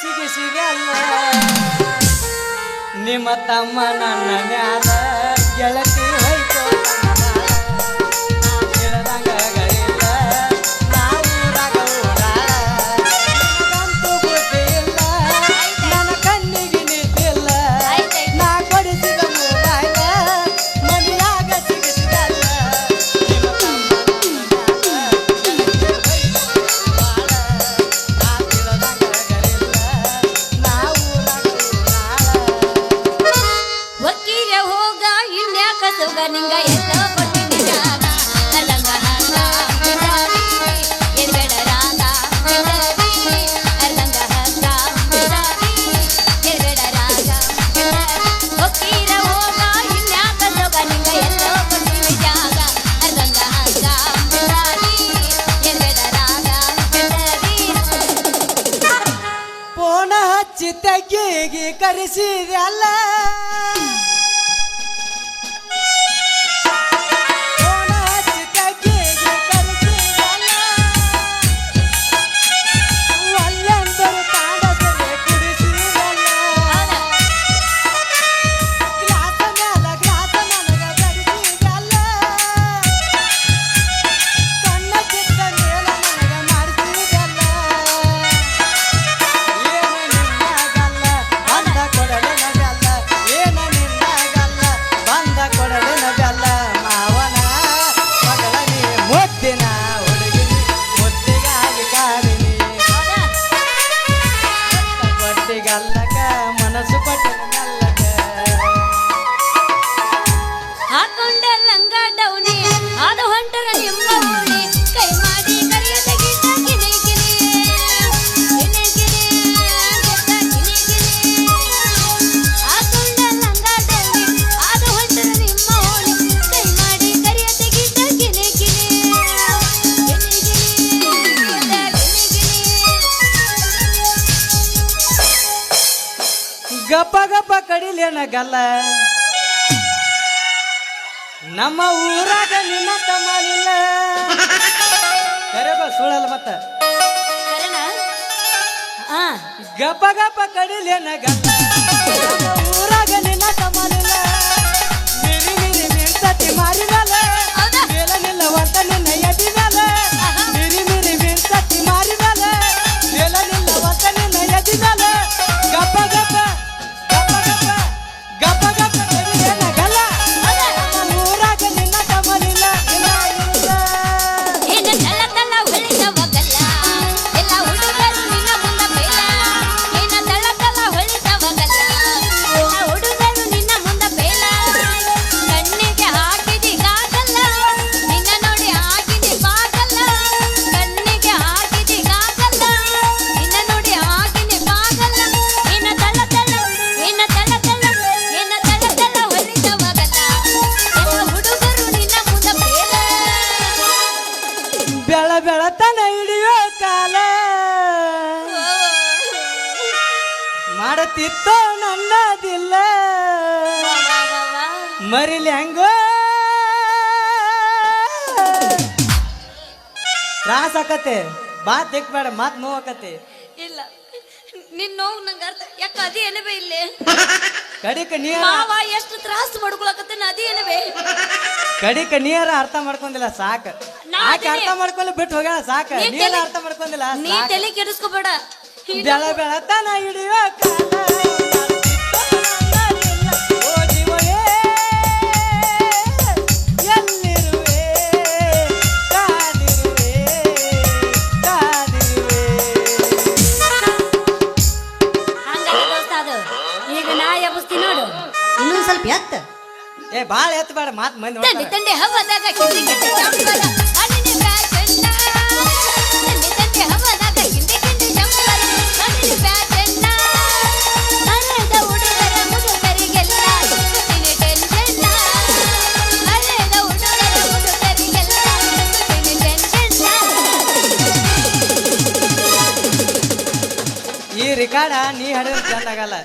ಸಿಗಿಸಿದಲ್ಲ ನಿಮ್ಮ ತಮ್ಮ ನನ್ನ ಗೆಳತಿ. ನಿಂಗ ಎಲ್ಲ ಕಡಿಲೇನ ಗಲ್ಲ ನಮ್ಮ ಊರಾಗ ನಿನ್ನ ತಮ್ಮಲಿಲ್ಲ ಕರೆಬ ಸುಳಲ್ಲ ಮತ್ತ. ಗಪ್ಪ ಗಪ್ಪ ಕಡಿಲೇನ ಗಲ್ಲ ಊರಾಗ ನಿನ್ನ ತಮ್ಮಲಿಲ್ಲ ಮಿರಿ ಮಿರಿ ಮಿಂಚತಿ ಮಾರಿನಲ್ಲ? ಮೇಲ ನಿಲ್ಲವಂತ ನಿನ್ನ ನನ್ನದಿಲ್ಲ. ಮರಿಲಿ ಹೆಂಗೋ. ತ್ರಾಸ ಆಕತೆ ಮಾತ್ ಬೇಡ ಮಾತ್ ನೋವಾಕತೆ ಇಲ್ಲ ನಿನ್ ನೋವು ನಂಗೆ ಅರ್ಥ ಯಾಕ ಅದೇ ಏನವೇ ಇಲ್ಲಿ? ಕಡಿಕ ನೀರ ಮಾವ ಎಷ್ಟು ತ್ರಾಸ ಮಾಡ್ಕೊಳಕತ್ತೇನ ಅದೇ ಏನವೇ? ಕಡಿಕ ನೀರ ಅರ್ಥ ಮಾಡ್ಕೊಂಡಿಲ್ಲ ಸಾಕ. ನಾ ಆಕೆ ಅರ್ಥ ಮಾಡ್ಕೊಂಡು ಮಾಡ್ಕೊಳ್ಳಿ ಬಿಟ್ಟು ಹೋಗ್ಯಾಳ ಸಾಕ. ನೀ ನೀರ ತಲೆ- ಅರ್ಥ ಮಾಡ್ಕೊಂಡಿಲ್ಲ ನೀ ಸಾಕ. ತಲೆ ಕೆಡಿಸ್ಕೋಬೇಡ. ಬೆಳ ಬೆಳತನ ಹಿಡಿಯೋ ಕಾಲ. ಬಾಳ ಎತ್ತ ಬೇಡ ಮಾತ್ ಮಂದಿ ತಂದೆ ನೋಡ್ತಾರೆ. ತಂದೆ ಹವದಾಗ ಕಿಂಡಿ ಕಿಂಡಿ ಚಂಪಲ ಅಣ್ಣಿನ ಬ್ಯಾಚನ್ನ ತಂದೆ ತಂದೆ ಹವದಾಗ ಕಿಂಡಿ ಕಿಂಡಿ ಚಂಪಲ ಅಣ್ಣಿನ ಬ್ಯಾಚನ್ನ ಅರೆದ ಹುಡುಗರ ಮುದುಕರಿಗೆಲ್ಲ ಸುತ್ತಿನ ಟೆನ್ಷನ್ನ ಅರೆದ ಹುಡುಗರ ಮುದುಕರಿಗೆಲ್ಲ ಸುತ್ತಿನ ಟೆನ್ಷನ್ನ ಈ ರಿಕಾರ್ಡ ನೀ ಹಾಡಿದ್ರೆ ಚಂದ ಆಗಲ್ಲ.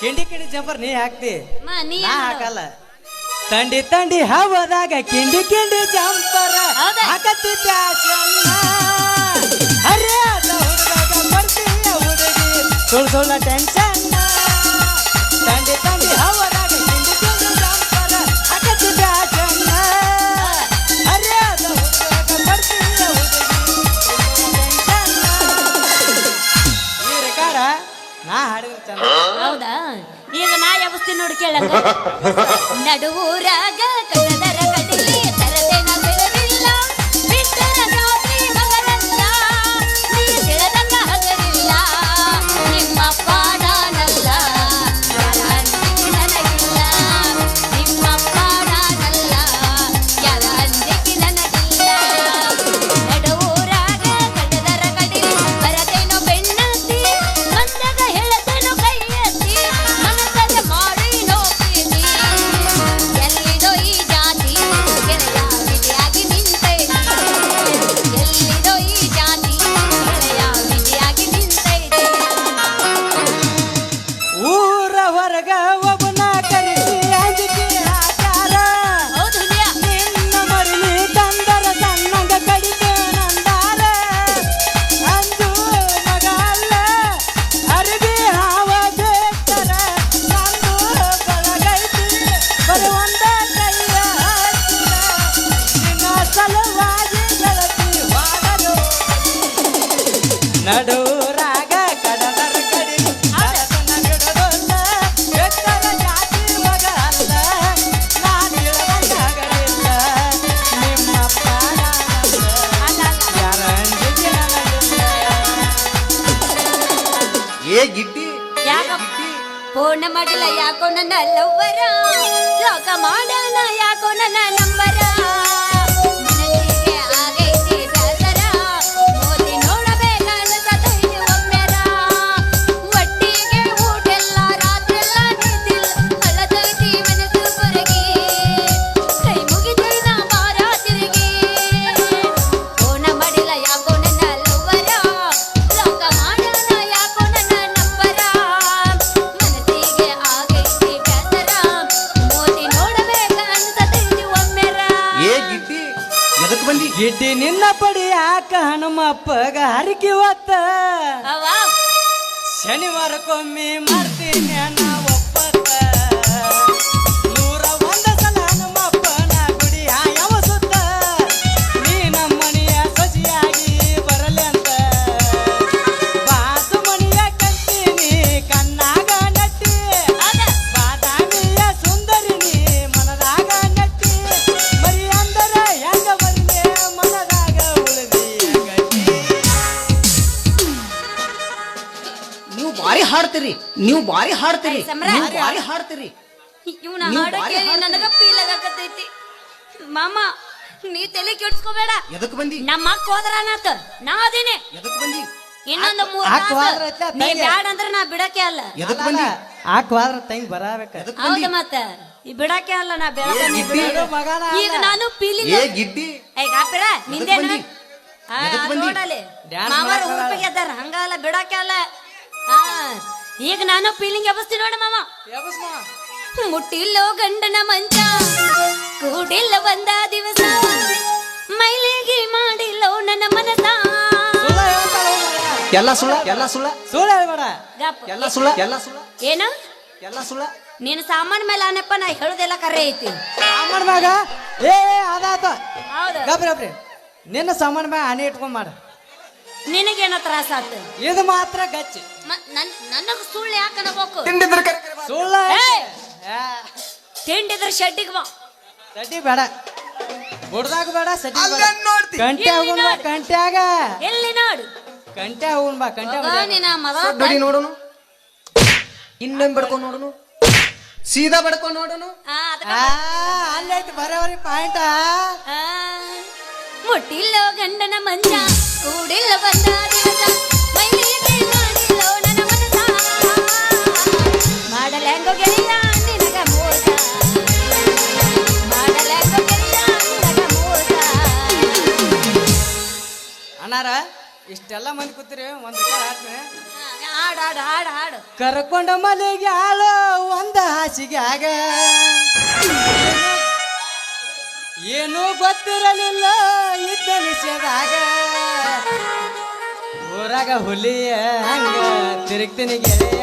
ಕಿಂಡಿ ಕಿಂಡಿ ಜಂಪರ್ ನೀ ಹಾಕ್ತಿ. ನಾ ಹಾಕಲ್ಲ. ತಂಡಿ ತಂಡಿ ಹವದಾಗ ಕಿಂಡಿ ಕಿಂಡಿ ಜಂಪರ? ಹಾಕತ್ತಿದ್ದ ಅರೆ ಸುಳ್ಳು ಟೆನ್ಷನ್ ತಂಡಿ ತಂಡಿ ಹವದಾಗ ಕಿಂಡಿ ಕಿಂಡಿ ಜಂಪರ. ಹಾಕತ್ತಿದ್ದ ಈ ನಾ ಹಾಡಿದ್ರೆ ಚಂದ. ಹೌದಾ? ಈಗ ನಾ ಯಾವಸ್ತೀನಿ ನೋಡಿ ನಡುವೂರಾಗ ಕಡದರ ಮಾಡಿಲ್ಲ ಯಾಕೋ ನನ್ನ ಲವ್ವರ. ಲೋಕ ಮಾಡಲ್ಲ ಯಾಕೋ ನನ್ನ ನಂಬರ. ಹನುಮಪ್ಪಗ ಹರಿಕೆ ಹೊತ್ತ ಶನಿವಾರಕ್ಕೊಮ್ಮೆ ಮಾಡ್ತೀನಿ ಅನ್ನ ಒಪ್ಪತ್ತ ನೀವು ಬಾರಿ ಹಾಡ್ತೀರಿ. ನೀವು ಬಾರಿ ಹಾಡ್ತೀರಿ. ಇವನ ನೀವು ಹಾಡ ಬಾರಿ ಕೇಳಿ ಹಾಡ್ತೀರಿ. ನನಗ ಫೀಲ್ ಆಗಕತ್ತೈತಿ ಮಾಮ ನೀ ತಲೆ ಕೆಡ್ಸ್ಕೋಬೇಡ. ಎದಕ್ ಬಂದಿ? ನಮ್ಮ ಅಕ್ಕ ಹೋದ್ರನಾತ ನಾ ಅದೇನೆ. ಎದಕ್ ಬಂದಿ? ಇನ್ನೊಂದು ಮೂರ್ ಅಕ್ಕ ತಾಸ ಹೋದ್ರ ಐತ್ಲ, ನೀ. ಬ್ಯಾಡ ಅಂದ್ರ ನಾ ಬಿಡಕ್ಕೆ ಅಲ್ಲ. ಎದಕ್ ಬಂದಿ? ತಂಗಿ ಬರಬೇಕ. ಎದಕ್ ಬಂದಿ? ಹೌದ ಮತ್ತ. ಈ ಬಿಡಕ್ಕೆ ಅಲ್ಲ ನಾ ಏ. ಬಿಡು. ಮಗನ ಈಗ ನಾನು ಫೀಲಿಂಗ್ ಏ ಗಿಡ್ಡಿ. ಏ ಗಾಪಿರ ನಿಂದೇನ? ಬಂದಿ? ಹಾ, ಎದಕ್ ಅದ್ ಬಂದಿ? ನೋಡಲ್ಲಿ Dance ಮಾಮಾರ ಮಾಡಕ್ ಊರ್ ಬರಲ್ಲ. ಬಗ್ಗೆ ಅದಾರ ಹಂಗಲ್ಲ ಬಿಡಕ್ಕೆ ಅಲ್ಲ. ಹಾ ಈಗ ನಾನು ಫೀಲಿಂಗ್ ಎಬಸ್ತೀನಿ ನೋಡ ಮಾಮ ಮುಟ್ಟಿಲ್ಲೋ ಗಂಡನ ಮಂಚ ಕೂಡಿಲ್ಲ ಬಂದ ದಿವಸ ಮೈಲಿಗೆ ಮಾಡಿಲ್ಲೋ ನನ್ನ ಮನಸ ಎಲ್ಲ ಸುಳ್ಳ ಎಲ್ಲ ಸುಳ್ಳ. ಸುಳ ಹೇಳ್ಬೇಡ ಗಪ್. ಎಲ್ಲ ಸುಳ್ಳ ಎಲ್ಲ ಸುಳ್ಳ. ಏನ? ಎಲ್ಲ ಸುಳ್ಳ. ನೀನು ಸಾಮಾನ್ ಮೇಲೆ ಆನಪ್ಪ ನಾ ಹೇಳುದೆಲ್ಲ ಕರೆ ಐತಿ. ಸಾಮಾನ್ ಮ್ಯಾಗ? ಏ ಅದಾತ. ಹೌದು. ಗಬ್ರಿ ಗಬ್ರಿ ನಿನ್ನ ಸಾಮಾನ್ ಮ್ಯಾಗ ಆನೆ ಇಟ್ಕೊಂಡ್ ಮಾಡ. ನಿನಗೇನ ತ್ರಾಸ ಆತ? ಇದು ಮಾತ್ರ ಗಚ್ಚಿ. ನನಗ ಸುಳ್ಳು ಯಾಕೆ ಅನ್ಬೇಕು? ತಿಂಡಿದ್ರ. ಸುಳ್ಳ! ತಿಂಡಿದ್ರ ಶೆಡ್ಡಿಗೆ ಬಾ. ಸಟಿ ಬೇಡ. ಬುಡ್ದಾಗ ಬೇಡ ಸಡಿ ಬೇಡ. ಕಂಟೆ. ಕಂಟ್ಯಾಗ ಎಲ್ಲಿ ನೋಡು? ಕಂಟೆ ಹೋಗುನ್ ಬಾ ಕಂಟೆ ಬಾ ನಿನ್ನ ನೋಡೋನು. ಇನ್ನೊಂದ್ ಬಡ್ಕೊಂಡ್ ನೋಡೋನು. ಸೀದಾ ಬಡ್ಕೊಂಡ್ ನೋಡೋನು. ಆ, ಅಲ್ಲೈತಿ ಬರೋರಿ ಪಾಯಿಂಟ್? ಆ, ಮುಟ್ಟಿಲ್ಲೋ ಗಂಡನ ಮಂಜ ಕೂಡಿಲ್ಲ ಬಂದ ದಿವಸ. ಮೈಲಿಗೆ ಮಾಡಿಲ್ಲೋ ನನ್ನ ಮನಸ ಮಾಡಲೆಂಗೋ ಗೆಳೆಯ ನಿನಗ ಮೋಸ. ಮಾಡಲೆಂಗೋ ಗೆಳೆಯ ನಿನಗ ಮೋಸ. ಅಣ್ಣಾರ ಇಷ್ಟೆಲ್ಲ ಮಂದಿ ಕೂತಿರಿ ಒಂದು ಹಾಕ್ತೀನಿ ಹಾಡು ಹಾಡು ಹಾಡು ಹಾಡು. ಕರ್ಕೊಂಡ ಮಲೆಗೆ ಆಳೋ ಒಂದ ಹಾಸಿಗೆ ಆಗ. ಏನೂ ಗೊತ್ತಿರಲಿಲ್ಲ ಇದ್ದ ನಿಷೇಧಾಗ ಊರಾಗ ಹುಲಿಯ ಹಂಗ ತಿರುಗ್ತೀನಿ ಗೆಳೆಯ.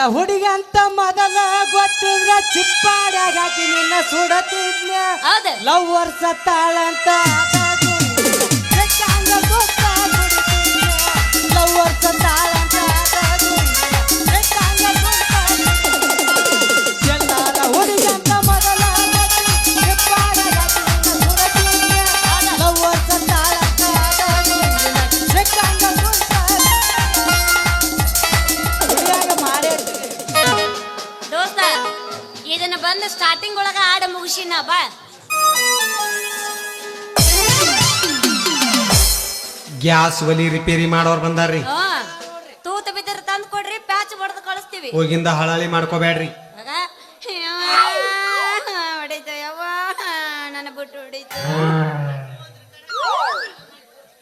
ಚಿಲ್ಲರ ಹುಡುಗ ಅಂತ ಮೊದಲ ಗೊತ್ತಿದ್ರ ಚಿಪ್ಪಾಡ್ಯಾಗ ಹಾಕಿ ನಿನ್ನ ಸುಡತಿದ್ನ ಲವ್ ವರ್ಷ ತಾಳಂತ ಗ್ಯಾಸ್ ಒಲಿ ರಿಪೇರಿ ಮಾಡೋರು ಬಂದಾರ್ರಿ. ಹಾ. ತೂತ ಬಿದ್ದರೆ ತಂದು ಕೊಡ್ರಿ ಪ್ಯಾಚ್ ಹೊಡೆದು ಕಳಿಸ್ತೀವಿ. ಹೋಗಿಂದ ಹಳಾಳಿ ಮಾಡ್ಕೋಬೇಡ್ರಿ ಯವ್ವ, ನನ್ನ ಬಿಟ್ಟು ಹೊಡೀತು.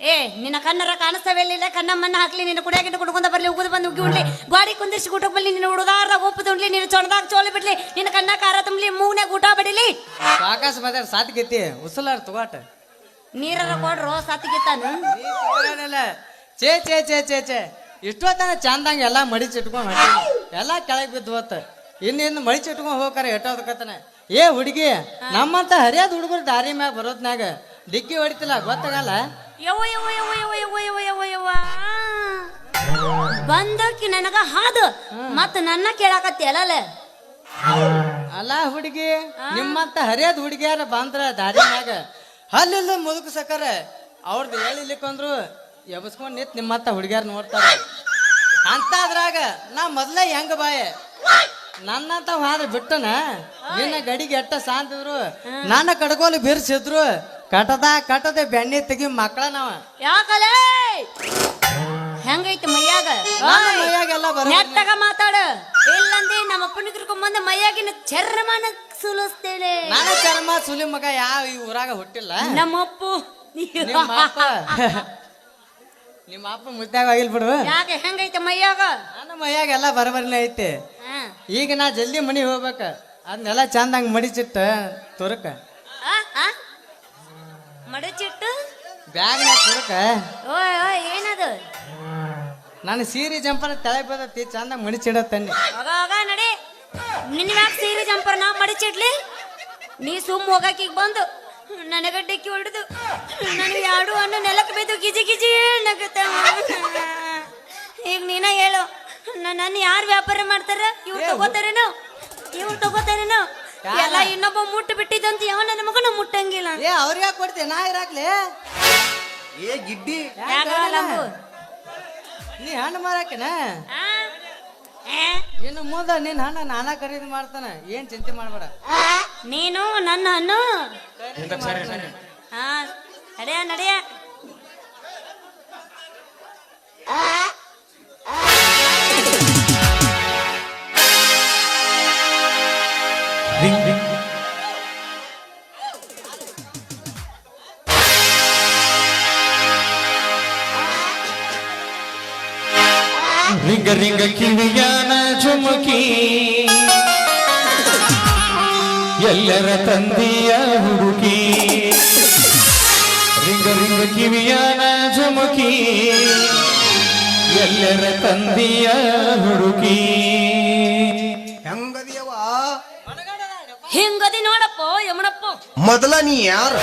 ಏ ನಿನ್ನ ಕಣ್ಣರ ಕಾಣಿಸ್ತಾವೆಲ್ಲ ಕಣ್ಣಮ್ಮನ್ನ ಮಣ್ಣ ಹಾಕ್ಲಿ ನಿನ್ನ ಕುಡಿಯಾಗಿಟ್ಟು ಕುಡ್ಕೊಂಡ ಬರ್ಲಿ ಉಗುದು ಬಂದು ಉಗಿ ಉಡ್ಲಿ. ಗಾಡಿ ಕುಂದಿರ್ಸಿ ಊಟಕ್ಕೆ ಬರ್ಲಿ ನಿನ್ನ ಹುಡುಗಾರ ಉಪ್ಪು ತುಂಡ್ಲಿ ನಿನ್ನ ಚೊಣದಾಗ ಚೋಲೆ ಬಿಡ್ಲಿ. ನಿನ್ನ ಕಣ್ಣ ಕಾರ ತುಂಬಲಿ ಮೂಗ್ನಾಗ ಊಟ ಬಡಿಲಿ. ಆಕಾಶ ಸಾತ್ ಗೆತ್ತಿ ಉಸಲಾರ ತಗೋಟ. ನೀರರ ಕೊಡ್ರು ಸತ್ತಿಗಿತ್ತಾನು ಚೇ ಚೇ ಚೇ ಚೇ ಚೇ ಇಷ್ಟೊತ್ತನ ಚಂದಂಗ ಎಲ್ಲ ಮಡಿಚಿಟ್ಕೊಂಡು ಎಲ್ಲ ಕೆಳಗೆ ಬಿದ್ದು ಹೋತ ಇನ್ನಿನ್ನು ಮಡಿಚಿಟ್ಕೊಂಡು ಹೋಗಾರ ಎಟ್ಟೋದಕ್ಕತನ ಏ ಹುಡುಗಿ ನಮ್ಮಂತ ಹರಿಯಾದ ಹುಡುಗರು ದಾರಿ ಮ್ಯಾಗ ಬರೋದ್ನಾಗ ಡಿಕ್ಕಿ ಹೊಡಿತಿಲ್ಲ ಗೊತ್ತಾಗಲ್ಲ? ಯವ್ವ ಯವ್ವ ಯವ್ವ ಯವ್ವ ಯವ್ವ ಯವ್ವ ಯವ್ವ ಯವ್ವ. ಬಂದಕ್ಕಿ ನನಗ ಹಾದು. ಮತ್ತ ನನ್ನ ಕೇಳಾಕತ್ತಿ ಅಲ್ಲಲ್ಲ ಅಲ್ಲ? ಹುಡುಗಿ ನಿಮ್ಮಂತ ಹರಿಯಾದ ಹುಡುಗಿಯಾರ ಬಂದ್ರ ದಾರಿ ಮ್ಯಾಗ ಹಲ್ಲಿಲ್ಲ ಮುದುಕು ಸಕರ. ಅವ್ರದ್ದು ಹೇಳಿಲಿಕ್ಕಂದ್ರು ಎಬಸ್ಕೊಂಡ್ ನಿಂತ್ ಮತ್ತ ಹುಡುಗ್ಯಾರ ನೋಡ್ತಾರ. ಅಂತ ಅದ್ರಾಗ ನಾ ಮೊದ್ಲ ಹೆಂಗ ಬಾಯ? ನನ್ನಂತ ಹಾದ್ರ ಬಿಟ್ಟನ? ನಿನ್ನ ಗಡಿಗೆ ಎಟ್ಟ ಸಾಂತಿದ್ರು? ನನ್ನ ಕಡ್ಕೋಲು ಬಿರ್ಸಿದ್ರು? ಕಟದ ಕಟದ ಬೆಣ್ಣೆ ತೆಗಿ ಮಕ್ಕಳ ನಾವ ಯಾಕಲೇ? ಹೆಂಗೈತಿ ಮೈಯಾಗ? ಮೈಯಾಗ ಎಲ್ಲ ನೆಟ್ಟಗ ಮಾತಾಡ. ಇಲ್ಲಂದಿ ನಮ್ಮ ಅಪ್ಪನಿಗೆ ಬಂದ ಮೈಯಾಗಿನ ಚರ್ಮನ ಸುಲಿಸ್ತೇನೆ. ನಾನು ಚರ್ಮ ಸುಲಿ ಮಗ ಯಾವ ಈ ಊರಾಗ ಹುಟ್ಟಿಲ್ಲ. ನಮ್ಮಪ್ಪು ನಿಮ್ಮ ಅಪ್ಪ ನಿಮ್ಮ ಅಪ್ಪ ಮುದ್ದಾಗ ಆಗಿಲ್ ಬಿಡು. ಯಾಕೆ ಹೆಂಗೈತೆ ಮೈಯಾಗ? ನನ್ನ ಮೈಯಾಗ ಎಲ್ಲ ಬರಬರಿನೇ ಐತೆ. ಈಗ ನಾ ಜಲ್ದಿ ಮನಿ ಹೋಗ್ಬೇಕ. ಅದನ್ನೆಲ್ಲ ಚಂದಂಗ ಮಡಿಚಿಟ್ಟ ತುರಕ? ಮಡಚಿಟ್ಟು? ಬ್ಯಾಗ್ ತುರಕ. ಓಯ್ ಓಯ್ ಏನದು? ನಾನು ಸೀರೆ ಜಂಪನ ತಲೆ ಬದತಿ ಚಂದ ಮಡಿಚಿಡತ್ತೆ ನಡಿ. ನಿನ್ನ ಮ್ಯಾಗ ಸೀರೆ ಜಂಪರ್ ನಾ ಮಡಿಚಿಡ್ಲಿ? ನೀ ಸುಮ್ ಹೋಗಕ್ಕೆ ಈಗ ಬಂದು ನನಗೆ ಡಿಕ್ಕಿ ಹೊಡೆದು ನನಗೆ ಯಾಡು ಹಣ್ಣು ನೆಲಕ್ಕೆ ಬಿದ್ದು ಗಿಜಿ ಗಿಜಿ ನಗುತ್ತೆ ಈಗ ನೀನ ಹೇಳು ನನ್ನ ಯಾರು ವ್ಯಾಪಾರ ಮಾಡ್ತಾರ? ಇವ್ರು ತಗೋತಾರೇನು? ಇವ್ರು ತಗೋತಾರೇನು? ಎಲ್ಲ ಇನ್ನೊಬ್ಬ ಮುಟ್ಟು ಬಿಟ್ಟಿದ್ದಂತ ಯಾವ ನನ್ನ ಮಗನ ಮುಟ್ಟಂಗಿಲ್ಲ. ಏ ಅವ್ರಿಗೆ ಯಾಕೆ ಕೊಡ್ತೀಯ ನಾ ಇರಾಗ್ಲಿ ಏ ಗಿಡ್ಡಿ. ಯಾಕ ಲಂಬು? ನೀ ಹಣ್ಣು ಮಾರಾಕನ? ಆ? ಇನ್ನು ಮುಂದ ನಿನ್ನ ಹಣ್ಣ ನಾನಾ ಖರೀದಿ ಮಾಡ್ತಾನ. ಏನ್ ಚಿಂತೆ ಮಾಡ್ಬೇಡ. ನೀನು ನನ್ನ ಹಣ್ಣು ಹಾ ನಡೆಯ ನಡೆಯ. ರಿಂಗ ರಿಂಗ. ಝುಮುಕಿ. ಎಲ್ಲರ ತಂದೆಯ ಹುಡುಕಿ. ರಿಂಗ ರಿಂಗ ಕಿವಿಯ ಝುಮುಕಿ. ಎಲ್ಲರ ತಂದೆಯ ಹುಡುಕಿ. ಹೆಂಗದಿಯವ ಹಿಂಗದಿ ನೋಡಪ್ಪ ಯಮನಪ್ಪ. ಮೊದಲ ನೀ ಯಾರು?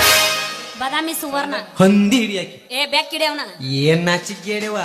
ಬದಾಮಿ ಸುವರ್ಣ. ಹೊಂದಿ ಹಿಡಿಯಾಕಿ ಏ ಬ್ಯಾಕ್ ಹಿಡಿಯವನ ಏನ್ ನಾಚಿಕೆ ಕಿವಿಯಾನ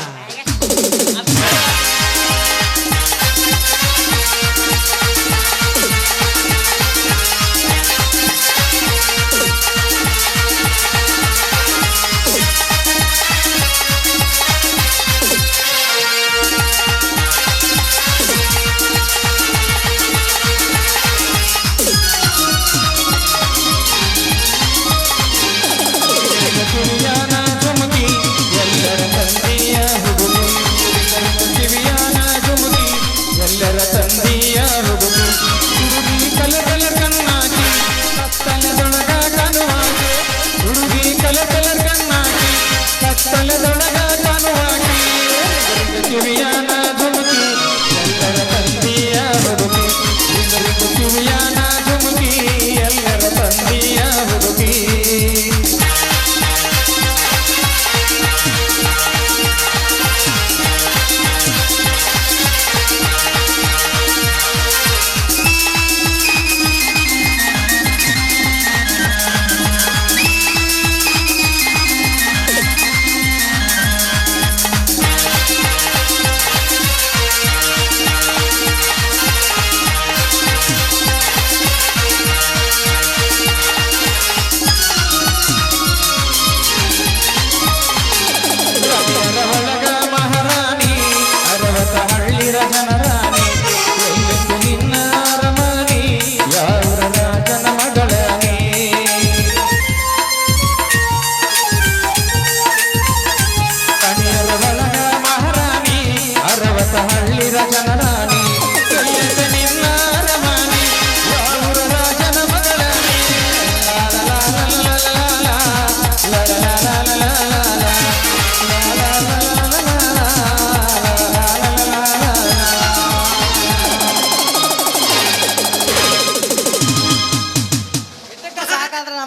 Gira,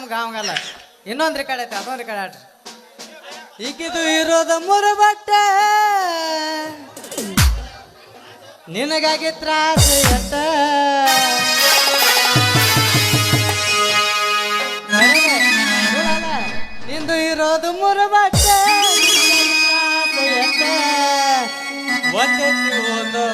ನಮ್ಗೆ ಅವಂಗಲ್ಲ ಇನ್ನೊಂದು ರೆಕಾರ್ಡ್ ಐತೆ, ಅದೊಂದು ರೆಕಾರ್ಡ್ ಆಡ್ರಿ ಈಗಿದು ಇರೋದ ಮೂರು ಬಟ್ಟೆ ನಿನಗಾಗಿ ತ್ರಾಸ ಎಟ್ಟ? ನಿಂದು ಇರೋದು ಮೂರು ಬಟ್ಟೆ ಒಂದು